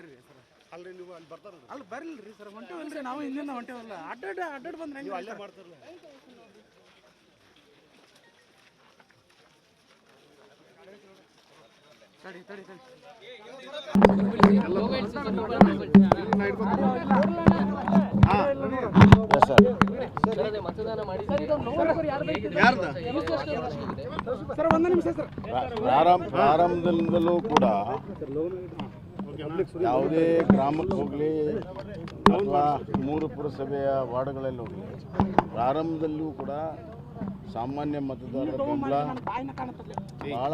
ಸರಿ ಸರ್. ಅಲ್ರಿ ನೀವು ಅಲ್ಲಿ ಬರ್ತಾರ ಅಲ್ಲಿ ಬರಲ್ರಿ ಸರ್ ಹೊಂಟೇವಲ್ರಿ ನಾವು ಹಿಂದಿಂದ ಹೊಂಟೇವಲ್ಲ ಅಡ್ಡಾಡ್ ಅಡ್ಡಾಡ್ ಬಂದ್ರೆ ಅಲ್ಲೇ ಮಾಡ್ತಾರಲ್ಲ. ತಡಿ ತಡಿ ತಡಿ. ಸರ್ ಒಂದು ನಿಮಿಷ ಸರ್. ಪ್ರಾರಂಭ ಪ್ರಾರಂಭದಿಂದಲೂ ಕೂಡ ಯಾವುದೇ ಗ್ರಾಮಕ್ಕೆ ಹೋಗಲಿ ಅಥವಾ ಮೂರು ಪುರಸಭೆಯ ವಾರ್ಡ್ಗಳಲ್ಲಿ ಹೋಗಲಿ ಪ್ರಾರಂಭದಲ್ಲೂ ಕೂಡ ಸಾಮಾನ್ಯ ಮತದಾರರ ಬೆಂಬಲ ಭಾಳ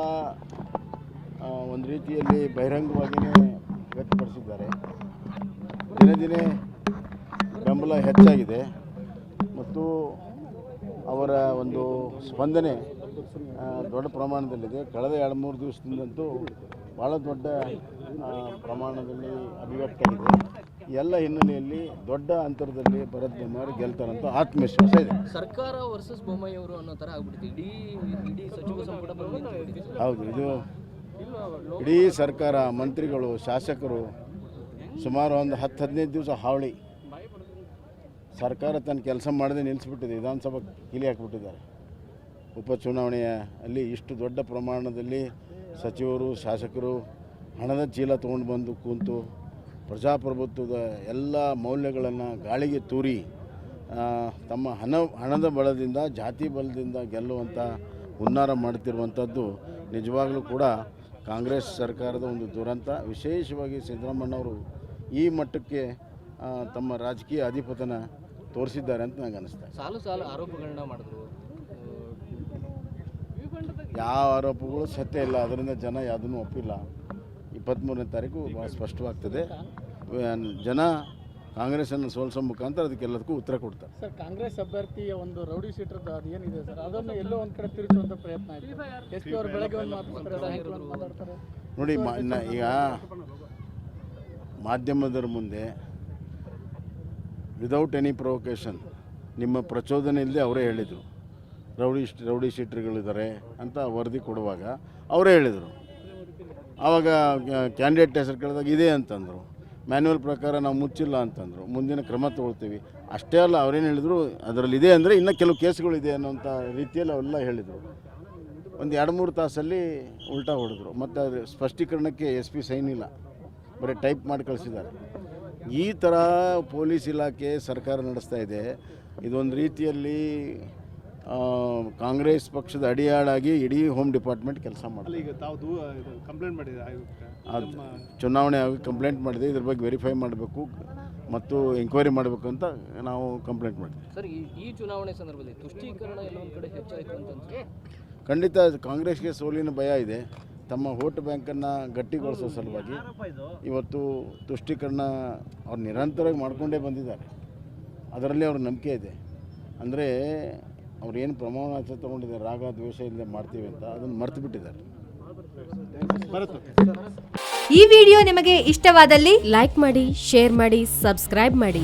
ಒಂದು ರೀತಿಯಲ್ಲಿ ಬಹಿರಂಗವಾಗಿಯೇ ವ್ಯಕ್ತಪಡಿಸಿದ್ದಾರೆ. ದಿನೇ ದಿನೇ ಬೆಂಬಲ ಹೆಚ್ಚಾಗಿದೆ ಮತ್ತು ಅವರ ಒಂದು ಸ್ಪಂದನೆ ದೊಡ್ಡ ಪ್ರಮಾಣದಲ್ಲಿದೆ. ಕಳೆದ ಎರಡು ಮೂರು ದಿವಸದಿಂದಂತೂ ಭಾಳ ದೊಡ್ಡ ಪ್ರಮಾಣದಲ್ಲಿ ಅಭಿವ್ಯಕ್ತ ಇದೆ ಎಲ್ಲ ಹಿನ್ನೆಲೆಯಲ್ಲಿ ದೊಡ್ಡ ಅಂತರದಲ್ಲಿ ಭರತ್ ಬೊಮ್ಮಾಯಿ ಗೆಲ್ತಾರಂತ ಆತ್ಮವಿಶ್ವಾಸ ಇದೆ. ಸರ್ಕಾರ ವರ್ಸಸ್ ಬೊಮ್ಮಾಯಿ ಅವರು ಅನ್ನೋ ತರ ಆಗ್ಬಿಡುತ್ತೆ ಇಡೀ ಇಡೀ ಸಚಿವ ಸಂಪುಟ ಹೌದು ಇದು ಇಡೀ ಸರ್ಕಾರ ಮಂತ್ರಿಗಳು ಶಾಸಕರು ಸುಮಾರು ಒಂದು ಹತ್ತು ಹದಿನೈದು ದಿವಸ ಹಾವಳಿ. ಸರ್ಕಾರ ತನ್ನ ಕೆಲಸ ಮಾಡದೆ ನಿಲ್ಲಿಸ್ಬಿಟ್ಟಿದೆ ವಿಧಾನಸಭಾ ಕೀಲಿ ಹಾಕ್ಬಿಟ್ಟಿದ್ದಾರೆ. ಉಪಚುನಾವಣೆಯ ಅಲ್ಲಿ ಇಷ್ಟು ದೊಡ್ಡ ಪ್ರಮಾಣದಲ್ಲಿ ಸಚಿವರು ಶಾಸಕರು ಹಣದ ಚೀಲ ತೊಗೊಂಡು ಬಂದು ಕೂತು ಪ್ರಜಾಪ್ರಭುತ್ವದ ಎಲ್ಲ ಮೌಲ್ಯಗಳನ್ನು ಗಾಳಿಗೆ ತೂರಿ ತಮ್ಮ ಹಣ ಹಣದ ಬಲದಿಂದ ಜಾತಿ ಬಲದಿಂದ ಗೆಲ್ಲುವಂಥ ಹುನ್ನಾರ ಮಾಡ್ತಿರುವಂಥದ್ದು ನಿಜವಾಗಲೂ ಕೂಡ ಕಾಂಗ್ರೆಸ್ ಸರ್ಕಾರದ ಒಂದು ದುರಂತ. ವಿಶೇಷವಾಗಿ ಸಿದ್ದರಾಮಣ್ಣವರು ಈ ಮಟ್ಟಕ್ಕೆ ತಮ್ಮ ರಾಜಕೀಯ ಅಧಿಪತನ ತೋರಿಸಿದ್ದಾರೆ ಅಂತ ನನಗೆ ಅನಿಸ್ತಾ ಸಾಲು ಸಾಲು ಆರೋಪಗಳನ್ನ ಮಾಡಿದ್ರು. ಯಾವ ಆರೋಪಗಳು ಸತ್ಯ ಇಲ್ಲ. ಅದರಿಂದ ಜನ ಯಾವುದನ್ನು ಒಪ್ಪಿಲ್ಲ. ಇಪ್ಪತ್ತ್ಮೂರನೇ ತಾರೀಕು ಭಾಳ ಸ್ಪಷ್ಟವಾಗ್ತದೆ. ಜನ ಕಾಂಗ್ರೆಸ್ಸನ್ನು ಸೋಲಿಸೋ ಮುಖಾಂತರ ಅದಕ್ಕೆಲ್ಲದಕ್ಕೂ ಉತ್ತರ ಕೊಡ್ತಾರೆ. ಸರ್ ಕಾಂಗ್ರೆಸ್ ಅಭ್ಯರ್ಥಿಯ ಒಂದು ರೌಡಿ ಸೀಟರ್ದು ಅದು ಏನಿದೆ ಸರ್? ಅದನ್ನು ಎಲ್ಲೋ ಒಂದು ಕಡೆ ತಿರುಚುವಂತ ಪ್ರಯತ್ನ ಆಯ್ತು ಎಸ್ ಪಿ ಅವರು ಬೆಳಗ್ಗೆ ಒಂದು ಮಾತಾಡ್ತಾರೆ ನೋಡಿ ಈಗ ಮಾಧ್ಯಮದರ ಮುಂದೆ ವಿದೌಟ್ ಎನಿ ಪ್ರೊವೊಕೇಶನ್ ನಿಮ್ಮ ಪ್ರಚೋದನೆ ಇಲ್ಲದೆ ಅವರೇ ಹೇಳಿದರು. ರೌಡಿ ರೌಡಿ ಶೀಟ್ರ್ಗಳಿದ್ದಾರೆ ಅಂತ ವರದಿ ಕೊಡುವಾಗ ಅವರೇ ಹೇಳಿದರು. ಆವಾಗ ಕ್ಯಾಂಡಿಡೇಟ್ ಹೆಸರು ಕೇಳಿದಾಗ ಇದೆ ಅಂತಂದರು. ಮ್ಯಾನ್ಯುವಲ್ ಪ್ರಕಾರ ನಾವು ಮುಚ್ಚಿಲ್ಲ ಅಂತಂದರು. ಮುಂದಿನ ಕ್ರಮ ತಗೊಳ್ತೀವಿ. ಅಷ್ಟೇ ಅಲ್ಲ, ಅವ್ರೇನು ಹೇಳಿದರು ಅದರಲ್ಲಿ ಇದೆ ಅಂದರೆ ಇನ್ನೂ ಕೆಲವು ಕೇಸ್ಗಳಿದೆ ಅನ್ನೋಂಥ ರೀತಿಯಲ್ಲಿ ಅವೆಲ್ಲ ಹೇಳಿದರು. ಒಂದು ಎರಡು ಮೂರು ತಾಸಲ್ಲಿ ಉಲ್ಟಾ ಹೊಡೆದ್ರು. ಮತ್ತು ಅದ್ರ ಸ್ಪಷ್ಟೀಕರಣಕ್ಕೆ ಎಸ್ ಪಿ ಸೈನ್ ಇಲ್ಲ. ಬರೀ ಟೈಪ್ ಮಾಡಿ ಕಳಿಸಿದ್ದಾರೆ. ಈ ಥರ ಪೊಲೀಸ್ ಇಲಾಖೆ ಸರ್ಕಾರ ನಡೆಸ್ತಾ ಇದೆ. ಇದೊಂದು ರೀತಿಯಲ್ಲಿ ಕಾಂಗ್ರೆಸ್ ಪಕ್ಷದ ಅಡಿಯಾಳಾಗಿ ಇಡೀ ಹೋಮ್ ಡಿಪಾರ್ಟ್ಮೆಂಟ್ ಕೆಲಸ ಮಾಡ್ತಾರೆ ಈಗ ತಾವು ದೂ ಕಂಪ್ಲೇಂಟ್ ಮಾಡಿದ್ರೆ ಆಯೋಗಕ್ಕೆ. ಅದು ಚುನಾವಣೆ ಆಗಿ ಕಂಪ್ಲೇಂಟ್ ಮಾಡಿದೆ ಇದ್ರ ಬಗ್ಗೆ ವೆರಿಫೈ ಮಾಡಬೇಕು ಮತ್ತು ಎಂಕ್ವೈರಿ ಮಾಡಬೇಕು ಅಂತ ನಾವು ಕಂಪ್ಲೇಂಟ್ ಮಾಡಿದ್ವಿ. ಸರ್ ಈ ಈ ಚುನಾವಣೆ ಸಂದರ್ಭದಲ್ಲಿ ತುಷ್ಟೀಕರಣ ಕಡೆ ಹೆಚ್ಚಾಯಿತು ಅಂತ ಅನ್ಸುತ್ತೆ ಖಂಡಿತ ಕಾಂಗ್ರೆಸ್ಗೆ ಸೋಲಿನ ಭಯ ಇದೆ. ತಮ್ಮ ವೋಟ್ ಬ್ಯಾಂಕನ್ನು ಗಟ್ಟಿಗೊಳಿಸೋ ಸಲುವಾಗಿ ಇವತ್ತು ತುಷ್ಟೀಕರಣ ಅವ್ರು ನಿರಂತರವಾಗಿ ಮಾಡ್ಕೊಂಡೇ ಬಂದಿದ್ದಾರೆ. ಅದರಲ್ಲಿ ಅವ್ರ ನಂಬಿಕೆ ಇದೆ. ಅಂದರೆ ಅವ್ರು ಏನು ಪ್ರಮಾಣ ತೊಗೊಂಡಿದ್ದಾರೆ, ರಾಗ ದ್ವೇಷ ಇಲ್ಲದೆ ಮಾಡ್ತೀವಿ ಅಂತ ಅದನ್ನು ಮರ್ತು ಬಿಟ್ಟಿದ್ದಾರೆ ಈ ವಿಡಿಯೋ ನಿಮಗೆ ಇಷ್ಟವಾದಲ್ಲಿ ಲೈಕ್ ಮಾಡಿ, ಶೇರ್ ಮಾಡಿ, ಸಬ್ಸ್ಕ್ರೈಬ್ ಮಾಡಿ.